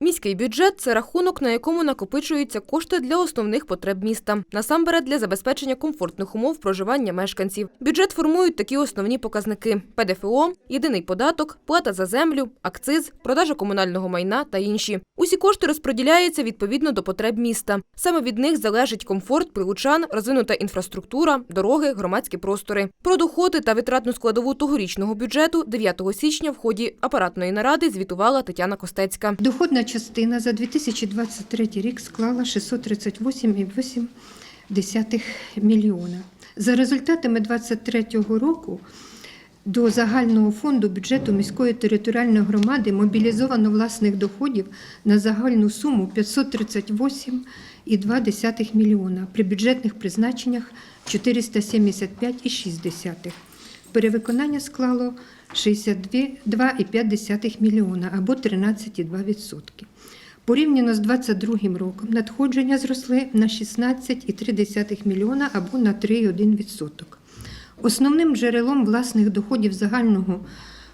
Міський бюджет це рахунок, на якому накопичуються кошти для основних потреб міста, насамперед для забезпечення комфортних умов проживання мешканців. Бюджет формують такі основні показники: ПДФО, єдиний податок, плата за землю, акциз, продажа комунального майна та інші. Усі кошти розподіляються відповідно до потреб міста. Саме від них залежить комфорт прилучан, розвинута інфраструктура, дороги, громадські простори. Про доходи та витратну складову тогорічного бюджету 9 січня в ході апаратної наради звітувала Тетяна Костецька. Доходна частина за 2023 рік склала 638,8 мільйона. За результатами 2023 року до загального фонду бюджету міської територіальної громади мобілізовано власних доходів на загальну суму 538,2 мільйона, при бюджетних призначеннях 475,6. Перевиконання склало 62,5 мільйона або 13,2%. Порівняно з 2022 роком надходження зросли на 16,3 мільйона або на 3,1%. Основним джерелом власних доходів загального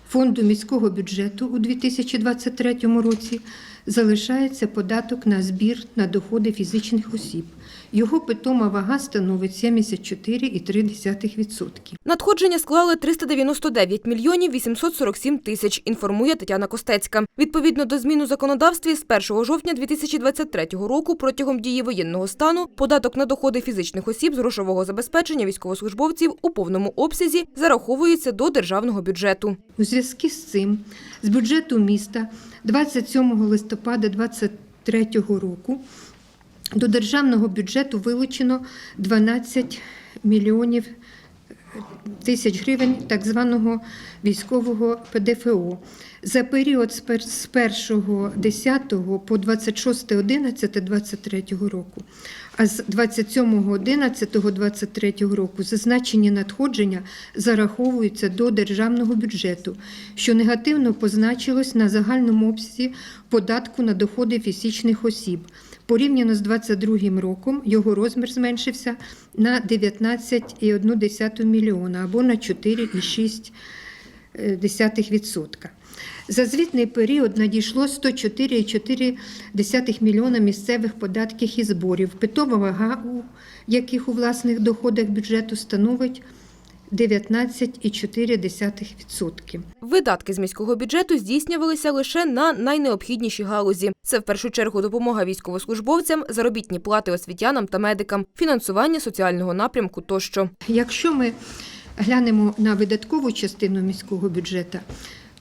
фонду міського бюджету у 2023 році залишається податок на збір на доходи фізичних осіб. Його питома вага становить 74,3%. Надходження склали 399 мільйонів 847 тисяч, інформує Тетяна Костецька. Відповідно до змін у законодавстві, з 1 жовтня 2023 року протягом дії воєнного стану податок на доходи фізичних осіб з грошового забезпечення військовослужбовців у повному обсязі зараховується до державного бюджету. У зв'язку з цим з бюджету міста 27 листопада 2023 року до державного бюджету вилучено 12 мільйонів тисяч гривень так званого військового ПДФО. За період з 1.10 по 26.11.23 року, а з 27.11.23 року зазначені надходження зараховуються до державного бюджету, що негативно позначилось на загальному обсязі податку на доходи фізичних осіб. Порівняно з 2022 роком його розмір зменшився на 19,1 мільйона або на 4,6%. За звітний період надійшло 104,4 мільйона місцевих податків і зборів. Питова вага, у яких у власних доходах бюджету становить 19,4%. Видатки з міського бюджету здійснювалися лише на найнеобхідніші галузі. Це в першу чергу допомога військовослужбовцям, заробітні плати освітянам та медикам, фінансування соціального напрямку тощо. Якщо ми глянемо на видаткову частину міського бюджету,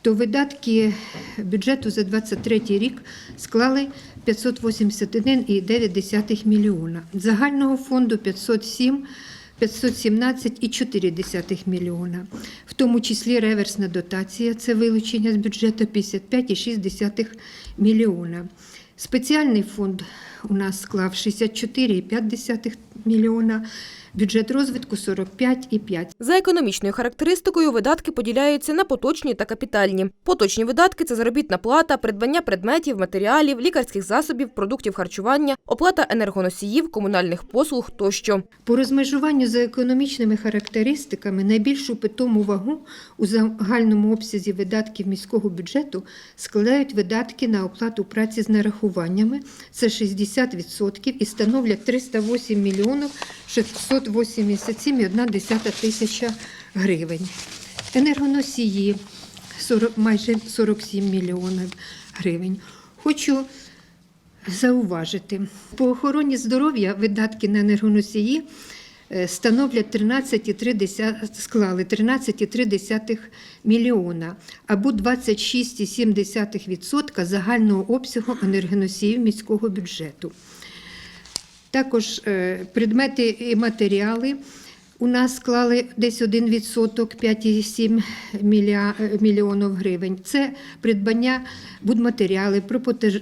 то видатки бюджету за 2023 рік склали 581,9 мільйона. Загального фонду 507 517,4 мільйона. В тому числі реверсна дотація це вилучення з бюджету 55,6 мільйона. Спеціальний фонд у нас склав 64,5 мільйона, бюджет розвитку 45,5. За економічною характеристикою видатки поділяються на поточні та капітальні. Поточні видатки це заробітна плата, придбання предметів, матеріалів, лікарських засобів, продуктів харчування, оплата енергоносіїв, комунальних послуг тощо. По розмежуванню за економічними характеристиками найбільшу питому вагу у загальному обсязі видатків міського бюджету складають видатки на оплату праці з нарахуваннями. Це 60% і становлять 308 мільйонів 687,1 тисяча гривень. Енергоносії 40, майже 47 мільйонів гривень. Хочу зауважити. По охороні здоров'я видатки на енергоносії е, становлять 13,3, склали 13,3 мільйона або 26,7% загального обсягу енергоносіїв міського бюджету. Також е, предмети і матеріали у нас склали десь 1 відсоток 5,7 мілья- е, мільйонів гривень. Це придбання будматеріали,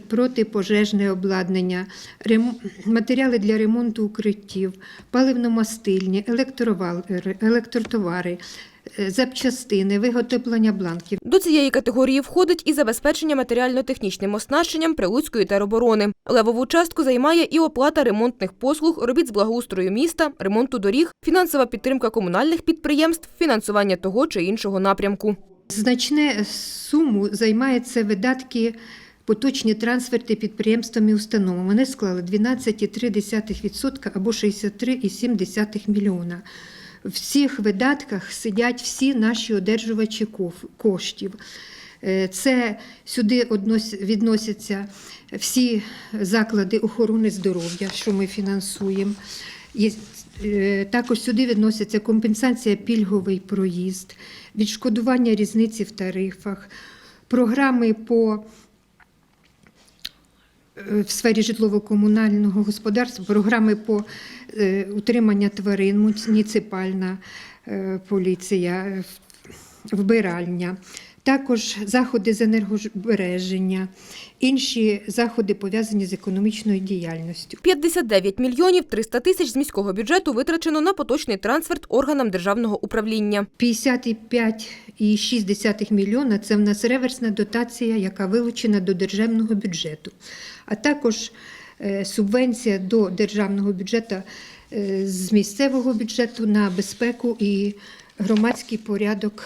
протипожежне обладнання, матеріали для ремонту укриттів, паливно-мастильні, електротовари, запчастини, виготовлення бланків. До цієї категорії входить і забезпечення матеріально-технічним оснащенням Прилуцької тероборони. Левову частку займає і оплата ремонтних послуг, робіт з благоустрою міста, ремонту доріг, фінансова підтримка комунальних підприємств, фінансування того чи іншого напрямку. Значне суму займається видатки поточні трансферти підприємствам і установам. Вони склали 12,3% або 63,7 мільйона. В цих видатках сидять всі наші одержувачі коштів. Е, Це сюди відносяться всі заклади охорони здоров'я, що ми фінансуємо. Є, е, також сюди відносяться компенсація пільговий проїзд, відшкодування різниці в тарифах, програми по в сфері житлово-комунального господарства, програми по е, утримання тварин, муніципальна е, поліція, вбиральня. Також заходи з енергозбереження, інші заходи пов'язані з економічною діяльністю. 59 мільйонів 300 тисяч з міського бюджету витрачено на поточний трансферт органам державного управління. 55,6 мільйона – це в нас реверсна дотація, яка вилучена до державного бюджету, а також е, субвенція до державного бюджету е, з місцевого бюджету на безпеку і громадський порядок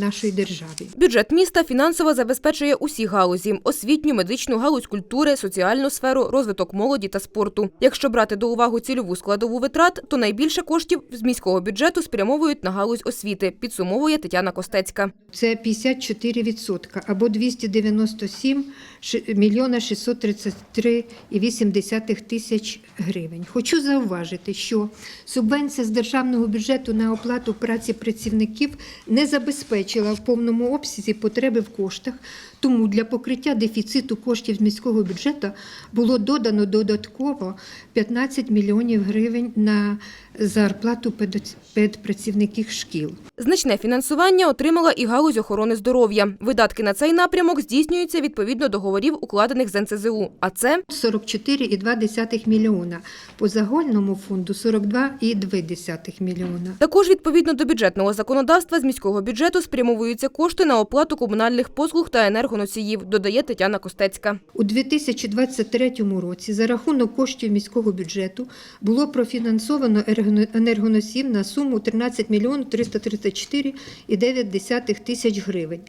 нашої держави. Бюджет міста фінансово забезпечує усі галузі: освітню, медичну, галузь культури, соціальну сферу, розвиток молоді та спорту. Якщо брати до уваги цільову складову витрат, то найбільше коштів з міського бюджету спрямовують на галузь освіти, підсумовує Тетяна Костецька. Це 54% або 297 ши- мільйона 633,8 тисяч гривень. Хочу зауважити, що субвенція з державного бюджету на оплату праці працівників не забезпечила в повному обсязі потреби в коштах, тому для покриття дефіциту коштів з міського бюджету було додано додатково 15 мільйонів гривень на зарплату педпрацівників шкіл. Значне фінансування отримала і галузь охорони здоров'я. Видатки на цей напрямок здійснюються відповідно договорів, укладених з НЦЗУ. А це 44,2 мільйона. По загальному фонду 42,2 мільйона. також відповідно до бюджетного законодавства з міського бюджету спрямовуються кошти на оплату комунальних послуг та енергоносіїв, додає Тетяна Костецька. У 2023 році за рахунок коштів міського бюджету було профінансовано енерго- енергоносів на суму 13 мільйонів 334,9 тисяч гривень.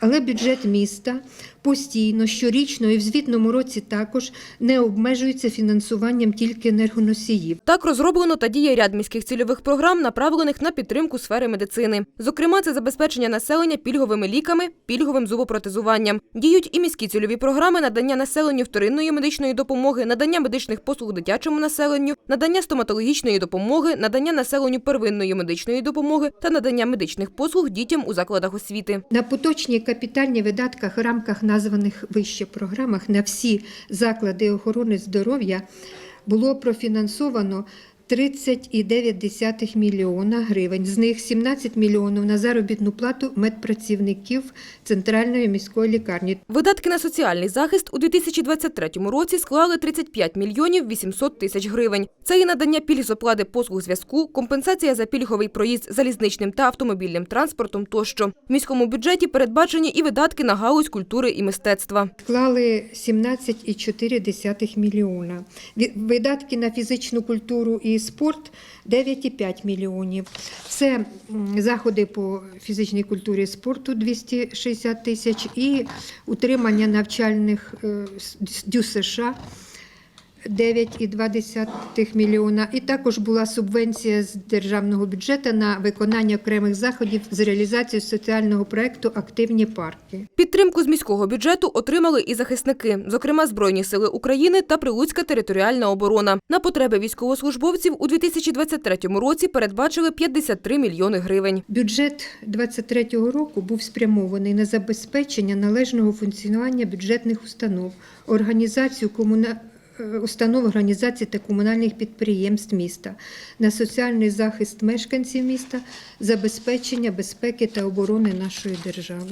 Але бюджет міста постійно, щорічно і в звітному році також не обмежується фінансуванням тільки енергоносіїв. Так розроблено та діє ряд міських цільових програм, направлених на підтримку сфери медицини. Зокрема, це забезпечення населення пільговими ліками, пільговим зубопротезуванням. Діють і міські цільові програми надання населенню вторинної медичної допомоги, надання медичних послуг дитячому населенню, надання стоматологічної допомоги, надання населенню первинної медичної допомоги та надання медичних послуг дітям у закладах освіти. На поточні капітальні видатках в рамках названих вище програмах на всі заклади охорони здоров'я було профінансовано 30,9 мільйона гривень. З них 17 мільйонів на заробітну плату медпрацівників Центральної міської лікарні. Видатки на соціальний захист у 2023 році склали 35 мільйонів 800 тисяч гривень. Це і надання пільг з оплати послуг зв'язку, компенсація за пільговий проїзд залізничним та автомобільним транспортом тощо. В міському бюджеті передбачені і видатки на галузь культури і мистецтва. Склали 17,4 мільйона. Видатки на фізичну культуру і спорт 9,5 мільйонів. Це заходи по фізичній культурі спорту 260 тисяч і утримання навчальних е, дю США 9,2 мільйона. І також була субвенція з державного бюджету на виконання окремих заходів з реалізацією соціального проекту Активні парки. Підтримку з міського бюджету отримали і захисники, зокрема Збройні сили України та Прилуцька територіальна оборона. На потреби військовослужбовців у 2023 році передбачили 53 мільйони гривень. Бюджет 2023 року був спрямований на забезпечення належного функціонування бюджетних установ, організацію комуна... е, установ організацій та комунальних підприємств міста, на соціальний захист мешканців міста, забезпечення безпеки та оборони нашої держави.